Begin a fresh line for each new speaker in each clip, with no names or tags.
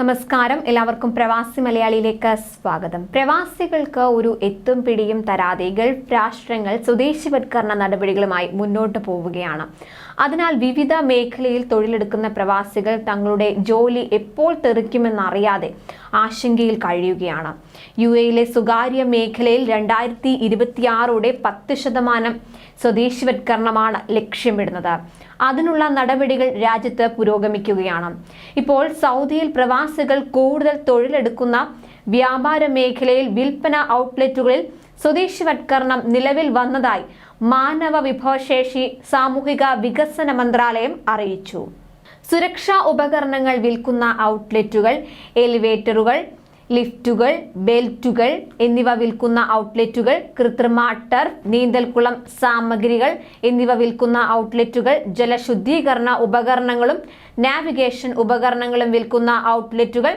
നമസ്കാരം. എല്ലാവർക്കും പ്രവാസി മലയാളിയിലേക്ക് സ്വാഗതം. പ്രവാസികൾക്ക് ഒരു എത്തും പിടിയും തരാതെ ഗൾഫ് രാഷ്ട്രങ്ങൾ സ്വദേശിവത്കരണ നടപടികളുമായി മുന്നോട്ട് പോവുകയാണ്. അതിനാൽ വിവിധ മേഖലയിൽ തൊഴിലെടുക്കുന്ന പ്രവാസികൾ തങ്ങളുടെ ജോലി എപ്പോൾ തെറിക്കുമെന്നറിയാതെ ആശങ്കയിൽ കഴിയുകയാണ്. യു എയിലെ സ്വകാര്യ മേഖലയിൽ രണ്ടായിരത്തി ഇരുപത്തിയാറോടെ പത്ത് ശതമാനം സ്വദേശിവത്കരണമാണ് ലക്ഷ്യമിടുന്നത്. അതിനുള്ള നടപടികൾ രാജ്യത്ത് പുരോഗമിക്കുകയാണ്. ഇപ്പോൾ സൗദിയിൽ പ്രവാസികൾ കൂടുതൽ തൊഴിലെടുക്കുന്ന വ്യാപാര മേഖലയിൽ വിൽപ്പന ഔട്ട്ലെറ്റുകളിൽ സ്വദേശിവത്കരണം നിലവിൽ വന്നതായി മാനവ വിഭവശേഷി സാമൂഹിക വികസന മന്ത്രാലയം അറിയിച്ചു. സുരക്ഷാ ഉപകരണങ്ങൾ വിൽക്കുന്ന ഔട്ട്ലെറ്റുകൾ എലിവേറ്ററുകൾ ലിഫ്റ്റുകൾ ബെൽറ്റുകൾ എന്നിവ വിൽക്കുന്ന ഔട്ട്ലെറ്റുകൾ കൃത്രിമ ടർഫ് നീന്തൽക്കുളം സാമഗ്രികൾ എന്നിവ വിൽക്കുന്ന ഔട്ട്ലെറ്റുകൾ ജലശുദ്ധീകരണ ഉപകരണങ്ങളും നാവിഗേഷൻ ഉപകരണങ്ങളും വിൽക്കുന്ന ഔട്ട്ലെറ്റുകൾ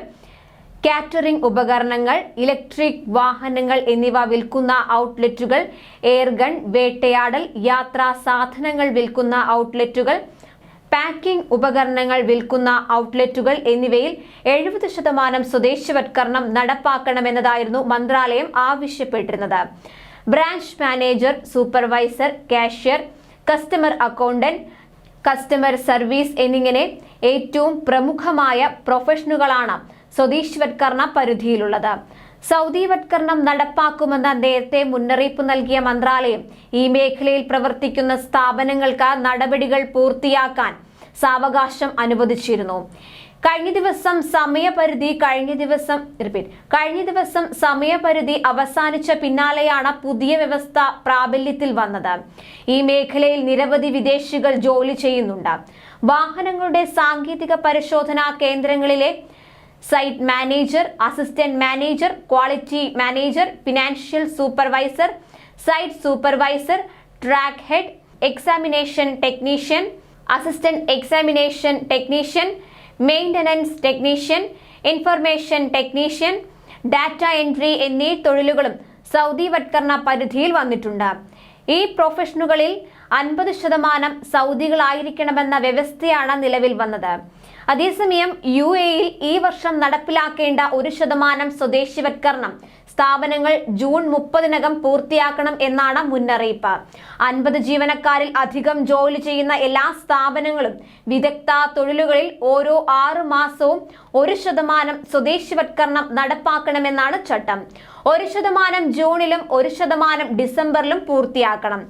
കാറ്ററിംഗ് ഉപകരണങ്ങൾ ഇലക്ട്രിക് വാഹനങ്ങൾ എന്നിവ വിൽക്കുന്ന ഔട്ട്ലെറ്റുകൾ എയർഗൺ വേട്ടയാടൽ യാത്രാ സാധനങ്ങൾ വിൽക്കുന്ന ഔട്ട്ലെറ്റുകൾ പാക്കിംഗ് ഉപകരണങ്ങൾ വിൽക്കുന്ന ഔട്ട്ലെറ്റുകൾ എന്നിവയിൽ എഴുപത് ശതമാനം സ്വദേശവത്കരണം നടപ്പാക്കണമെന്നതായിരുന്നു മന്ത്രാലയം ആവശ്യപ്പെട്ടിരുന്നത്. Branch manager supervisor cashier customer accountant customer service എന്നിങ്ങനെ ഏറ്റവും പ്രമുഖമായ പ്രൊഫഷനുകളാണ് സ്വദേശിവത്കരണ പരിധിയിലുള്ളത്. സൗദിവത്കരണം നടപ്പാക്കുമെന്ന നേരത്തെ മുന്നറിയിപ്പ് നൽകിയ മന്ത്രാലയം ഈ മേഖലയിൽ പ്രവർത്തിക്കുന്ന സ്ഥാപനങ്ങൾക്ക് നടപടികൾ പൂർത്തിയാക്കാൻ സാവകാശം അനുവദിച്ചിരുന്നു. കഴിഞ്ഞ ദിവസം സമയപരിധി കഴിഞ്ഞ ദിവസം റിപ്പീറ്റ് കഴിഞ്ഞ ദിവസം സമയപരിധി അവസാനിച്ച പിന്നാലെയാണ് പുതിയ വ്യവസ്ഥ പ്രാബല്യത്തിൽ വന്നത്. ഈ മേഖലയിൽ നിരവധി വിദേശികൾ ജോലി ചെയ്യുന്നുണ്ട്. വാഹനങ്ങളുടെ സാങ്കേതിക പരിശോധനാ കേന്ദ്രങ്ങളിലെ site manager assistant manager quality manager financial supervisor site supervisor track head examination technician assistant examination technician maintenance technician information technician data entry എന്നീ തൊഴിലുകളും സൗദി വത്കരണ പരിധിയിൽ വന്നിട്ടുണ്ട്. ഈ പ്രൊഫഷനുകളിൽ അൻപത് ശതമാനം സൗദികളായിരിക്കണമെന്ന വ്യവസ്ഥയാണ് നിലവിൽ വന്നത്. അതേസമയം യു എയിൽ ഈ വർഷം നടപ്പിലാക്കേണ്ട ഒരു ശതമാനം സ്വദേശിവത്കരണം സ്ഥാപനങ്ങൾ ജൂൺ മുപ്പതിനകം പൂർത്തിയാക്കണം എന്നാണ് മുന്നറിയിപ്പ്. അൻപത് ജീവനക്കാരിൽ അധികം ജോലി ചെയ്യുന്ന എല്ലാ സ്ഥാപനങ്ങളും വിദഗ്ധ തൊഴിലുകളിൽ ഓരോ ആറു മാസവും ഒരു ശതമാനം സ്വദേശിവത്കരണം നടപ്പാക്കണമെന്നാണ് ചട്ടം. ഒരു ശതമാനം ജൂണിലും ഒരു ശതമാനം ഡിസംബറിലും പൂർത്തിയാക്കണം.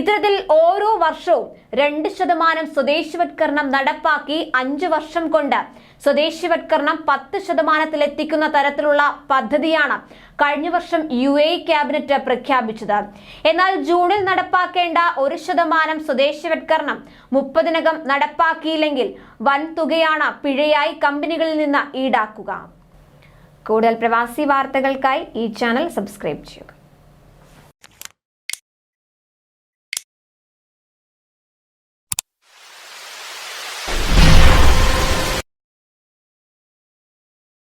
ഇത്തരത്തിൽ ഓരോ വർഷവും രണ്ട് ശതമാനം സ്വദേശിവത്കരണം നടപ്പാക്കി അഞ്ചു വർഷം കൊണ്ട് സ്വദേശിവത്കരണം പത്ത് ശതമാനത്തിലെത്തിക്കുന്ന തരത്തിലുള്ള പദ്ധതിയാണ് കഴിഞ്ഞ വർഷം യു എ ക്യാബിനറ്റ് പ്രഖ്യാപിച്ചത്. എന്നാൽ ജൂണിൽ നടപ്പാക്കേണ്ട ഒരു ശതമാനം സ്വദേശിവത്കരണം മുപ്പതിനകം നടപ്പാക്കിയില്ലെങ്കിൽ വൻ തുകയാണ് പിഴയായി കമ്പനികളിൽ നിന്ന് ഈടാക്കുക. കൂടുതൽ പ്രവാസി വാർത്തകൾക്കായി ഈ ചാനൽ സബ്സ്ക്രൈബ് ചെയ്യുക.